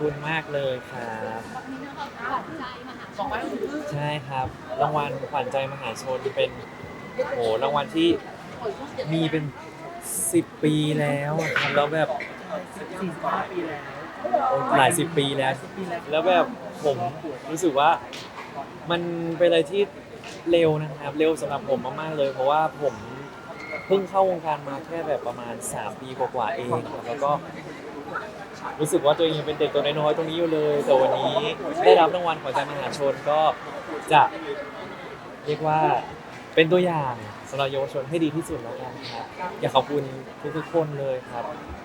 คุณมากเลยครับวันนี้เราขวัญใจมหาชนใช่ครับ รางวัลขวัญใจมหาชนเป็นโหรางวัลที่มีเป็น 10 ปีแล้วอะครับแล้วแบบ45ปีแล้วหลายสิบปีแล้ว ปีแล้วแล้วแบบผมรู้สึกว่ามันเป็นอะไรที่เร็วนะครับ เร็วสำหรับผมมากๆเลย เพราะว่าผมเพิ่งเข้าวงการมาแค่แบบประมาณ 3 ปีกว่าๆเองครับแล้วก็ รู้สึกว่าตัวเองยังเป็นเด็กตัวน้อยๆตรงนี้อยู่เลย แต่วันนี้ได้รับรางวัลขวัญใจมหาชนก็จะเรียกว่าเป็นตัวอย่างสำหรับเยาวชนให้ดีที่สุดแล้วกันครับอยากขอบคุณทุกๆคนเลยครับ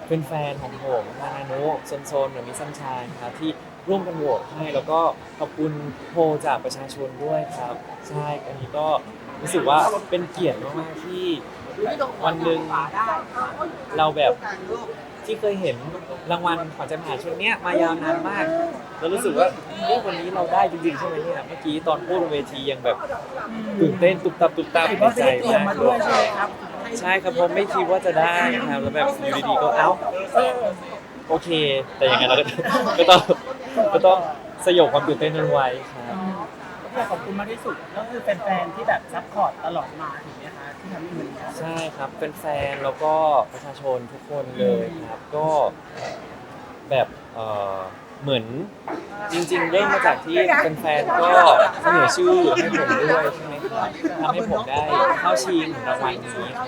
เป็นแฟนของผมนานาโนโซนโซนหรือมิซันชายครับที่ร่วมกันโหวตให้แล้วก็ขอบคุณโพลจากประชาชนด้วยครับ ใช่อันนี้ก็รู้สึกว่าเป็นเกียรติมากๆที่วันหนึ่งเราแบบ ที่เคยเห็นรางวัลขวัญใจมหาชนเนี้ยมายาวนานมาก แล้วรู้สึกว่าเฮ้ยวันนี้เราได้จริงๆใช่ไหมเนี่ยเมื่อกี้ตอนพูดบนเวทียังแบบตื่นเต้นตุบตับตุบตับเห็นดีว่าใจได้เตรียมมากมาเลด้วยยใช่ไหมครับใช่ครับผมไม่คิดว่าจะได้ครับแล้วแบบอยู่ดีๆก็เอ้าเออโอเค แต่ยังไงเราก็ ก็ต้องก็ต้องสยบความตื่นเต้นนั้นไว้ครับ ที่ขอบคุณมากที่สุดก็คือแฟนๆที่แบบซัพพอร์ตตลอดมาถึงนี้คะที่ทำให้มันได้ใช่ครับเป็นแฟนๆแล้วก็ประชาชนทุกคนเลยครับ ก็แบบเออเหมือนจริงๆ เริ่มมาจากที่แฟนๆก็เสนอชื่อให้ผมด้วยใช่ไหมครับทำให้ผมได้เข้าชิงรางวัลนี้ครับ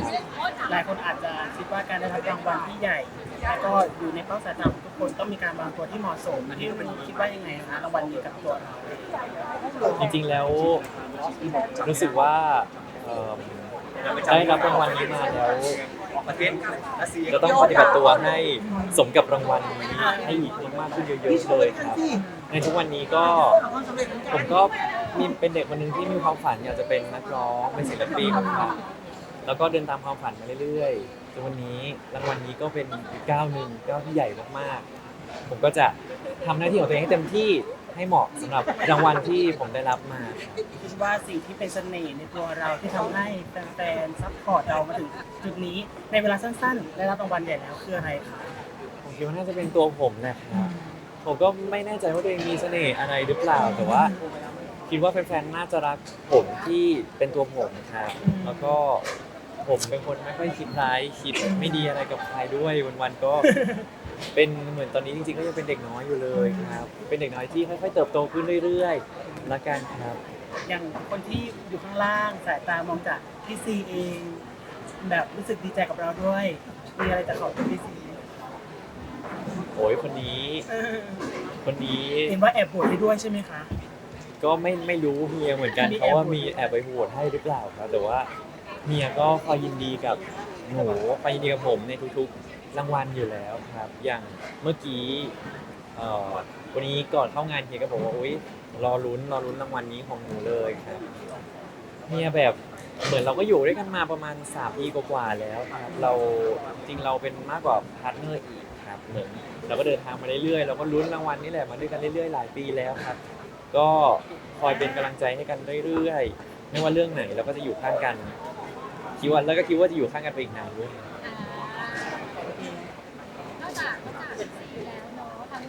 หลายคนอาจจะคิดว่าการได้รับรางวัลที่ใหญ่แล้วก็อยู่ในเป้าสายตาของทุกคนต้องมีการวางตัวที่เหมาะสมที่มันคิดว่ายังไงคะรางวัลนี้กับตัวเรา จริงๆแล้วรู้สึกว่าเอิ่มได้รับรางวัลนี้มาแล้วจะต้องปฏิบัติตัวให้สมกับรางวัลนี้ให้อีกมากขึ้นเยอะๆเลยครับ ในทุกวันนี้ก็ผมก็มีเป็นเด็กคนหนึ่งที่มีความฝันอยากจะเป็นนักร้องเป็นศิลปินครับแล้วก็เดินตามความฝันมาเรื่อยๆจนวันนี้รางวัลนี้ก็เป็นอีกก้าวหนึ่งก้าวที่ใหญ่มากๆ ผมก็จะทำหน้าที่ของตัวเองให้เต็มที่ ให้เหมาะสำหรับรางวัลที่ผมได้รับมาคิดว่าสิ่งที่เป็นเสน่ห์ในตัวเราที่ทำให้แฟนๆซัพพอร์ตเรามาถึงจุดนี้ในเวลาสั้นๆ ได้รับรางวัลใหญ่แล้วคืออะไรคะผมคิดว่าน่าจะเป็นตัวผมนะครับผมก็ไม่แน่ใจว่าตัวเองมีเสน่ห์อะไรหรือเปล่าแต่ว่า คิดว่าแฟนๆน่าจะรักผมที่เป็นตัวผมครับแล้วก็ ผมเป็นคนไม่ค่อยคิดร้ายคิดไม่ดีอะไรกับใครด้วยวันๆก็ เป็นเหมือนตอนนี้จริงๆก็ยังเป็นเด็กน้อยอยู่เลยครับ เป็นเด็กน้อยที่ค่อยๆเติบโตขึ้นเรื่อยๆละกันครับ อย่างคนที่อยู่ข้างล่างสายตามองจากพี่ซีเอง แบบรู้สึกดีใจกับเราด้วย มีอะไรจะขอบคุณพี่ซีโอ้ยคนนี้ เออคนนี้เห็นว่าแอบโหวตให้ด้วยใช่ไหมคะ ก็ไม่ไม่รู้เมียเหมือนกันมีเพราะว่าแอบโหวตมีแอบไปโหวตให้หรือเปล่าครับแต่ว่า เมียก็คอยยินดีกับหนูคอยยินดีกับผมในทุกๆรางวัลอยู่แล้วครับ อย่างเมื่อกี้เอ่อวันนี้ก่อนเข้างานเฮียก็บอกว่าอุ้ยรอลุ้นรอลุ้นรางวัลนี้ของหนูเลยครับเมียแบบเหมือนเราก็อยู่ด้วยกันมาประมาณ3ปีกว่าๆแล้วครับเราจริงเราเป็นมากกว่าพาร์ทเนอร์อีกครับเหมือนเราก็เดินทางมาเรื่อยๆเราก็ลุ้นรางวัลนี้แหละมาด้วยกันเรื่อยๆหลายปีแล้วครับ ก็คอยเป็นกำลังใจให้กันเรื่อยๆ ไม่ว่าเรื่องไหนเราก็จะอยู่ข้างกัน คิดว่าแล้วก็คิดว่าจะอยู่ข้างกันไปอีกนานด้วยนอกจากนอกจากซีแล้วเนาะทั้ง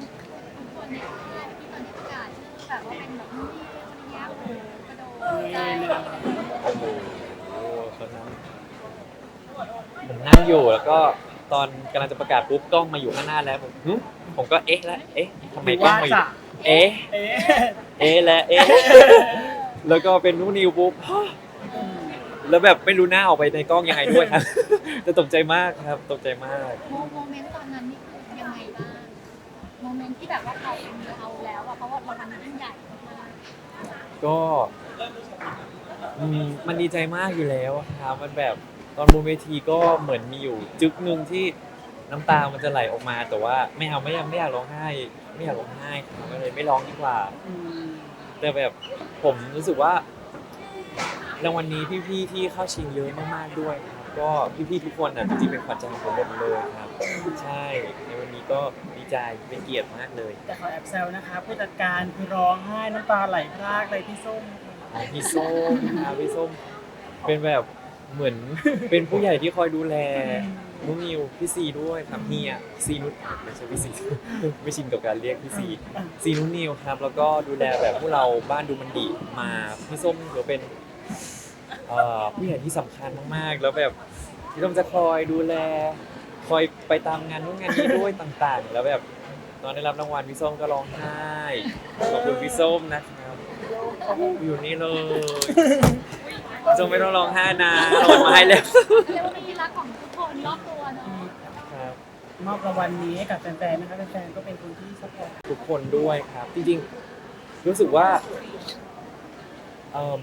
ทุกคนในค่ายที่ตอนนี้ประกาศชื่อแบบว่าเป็นแบบนี้คนนี้โอ้โหกระโดดใจโอ้โหคนนั้นผมนั่งอยู่แล้วก็ตอนกำลังจะประกาศปุ๊บกล้องมาอยู่ข้างหน้าแล้วผมหึผมก็เอ๊ะแล้วเอ๊ะทำไมกล้องมาอยู่เอ๊ะเอ๊ะเอ๊ะและเอ๊ะแล้วก็เป็นนู่นนิวปุ๊บฮะ แล้วแบบไม่รู้หน้าออกไปในกล้องยังไงด้วยครับแต่ตกใจมากครับตกใจมาก โมโมเมนต์ตอนนั้นนี่คือยังไงบ้าง โมเมนต์ที่แบบว่าเราเป็นเราแล้วอะเพราะว่าเรามันยิ่งใหญ่มากก็อืมมันดีใจมากอยู่แล้วครับมันแบบตอนบนเวทีก็เหมือนมีอยู่จึกหนึ่งที่น้ำตามันจะไหลออกมา แต่ว่าไม่เอาไม่อยากไม่อยากร้องไห้ ไม่อยากร้องไห้ครับก็เลยไม่ร้องดีกว่าอืมแต่แบบผมรู้สึกว่า รางวัลนี้พี่ๆที่เข้าชิงเยอะมากๆด้วยครับก็พี่ๆทุกคนอะจริงๆเป็นขวัญใจของผมหมดเลยครับใช่ในวันนี้ก็ดีใจเป็นเกียรติมากเลยแต่ขอแอบแซวนะคะ ผู้จัดการคือร้องไห้น้ำตาไหลพรากเลยพี่ส้มอ่าพี่ส้มนะครับพี่ส้มเป็นแบบเหมือน เป็นผู้ใหญ่ที่คอยดูแลนุนิวพี่ซีด้วยครับเฮียซีนุชไม่ใช่พี่ซี ไม่ชินกับการเรียกพี่ซีซีนุนิวครับ แล้วก็ดูแลแบบพวกเราบ้านดูมันดีมาพี่ส้มถือเป็น เอ่อผู้ใหญ่ที่สำคัญมากๆ แล้วแบบพี่ส้มจะคอยดูแล คอยไปตามงานนู้นงานนี้ด้วยต่างๆ แล้วแบบตอนได้รับรางวัลพี่ส้มก็ร้องไห้ขอบคุณพี่ส้มนะครับอยู่นี่เลยส้มไม่ต้องร้องไห้นะรางวัลมาให้แล้วเรียกว่าเป็นที่รักของทุกคนรอบตัวเนาะครับ มอบรางวัลนี้ให้กับแฟนๆนะคะแฟนๆก็เป็นคนที่ซัพพอร์ตทุกคนด้วยครับ จริงๆ รู้สึกว่าเอิ่ม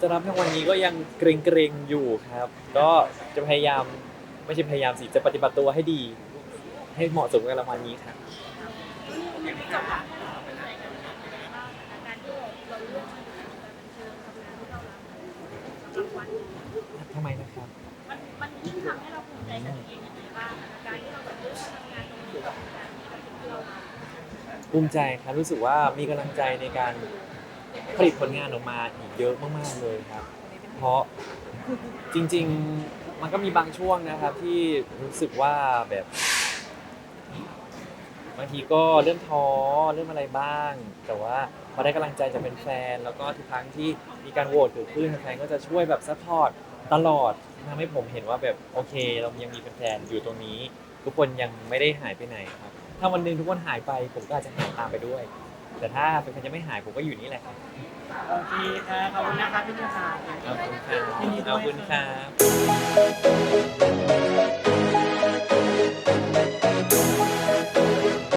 จะรับรางวัลนี้ก็ยังเกรงๆอยู่ครับ ก็จะพยายามไม่ใช่พยายามสิจะปฏิบัติตัวให้ดี ให้เหมาะสมกับรางวัลนี้ครับ ทำไมนะครับมันยิ่งทำให้เราภูมิใจกับตัวเองยังไงบ้างการที่เราเลือกทำงานตรงนี้กับงานที่เราภูมิใจครับรู้สึกว่ามีกำลังใจในการ ผลิตผลงานออกมาอีกเยอะมากๆเลยครับ เพราะจริง ๆ มันก็มีบางช่วงนะครับที่รู้สึกว่าแบบ บางทีก็เริ่มท้อเริ่มอะไรบ้าง แต่ว่าพอได้กำลังใจจากเป็นแฟนๆแล้วก็ทุกครั้งที่มีการโหวตเกิดขึ้นแฟนๆก็จะช่วยแบบซัพพอร์ตตลอดทำให้ผมเห็นว่าแบบโอเค เรายังมีแฟนๆอยู่ตรงนี้ ทุกคนยังไม่ได้หายไปไหนครับ ถ้าวันหนึ่งทุกคนหายไปผมก็อาจจะหายตามไปด้วย แต่ถ้าเป็นคนยังไม่หายผมก็อยู่นี่แหละครับโอเคค่ะขอบคุณนะคะพี่นิวค่ะ ขอบคุณครับขอบคุณครับ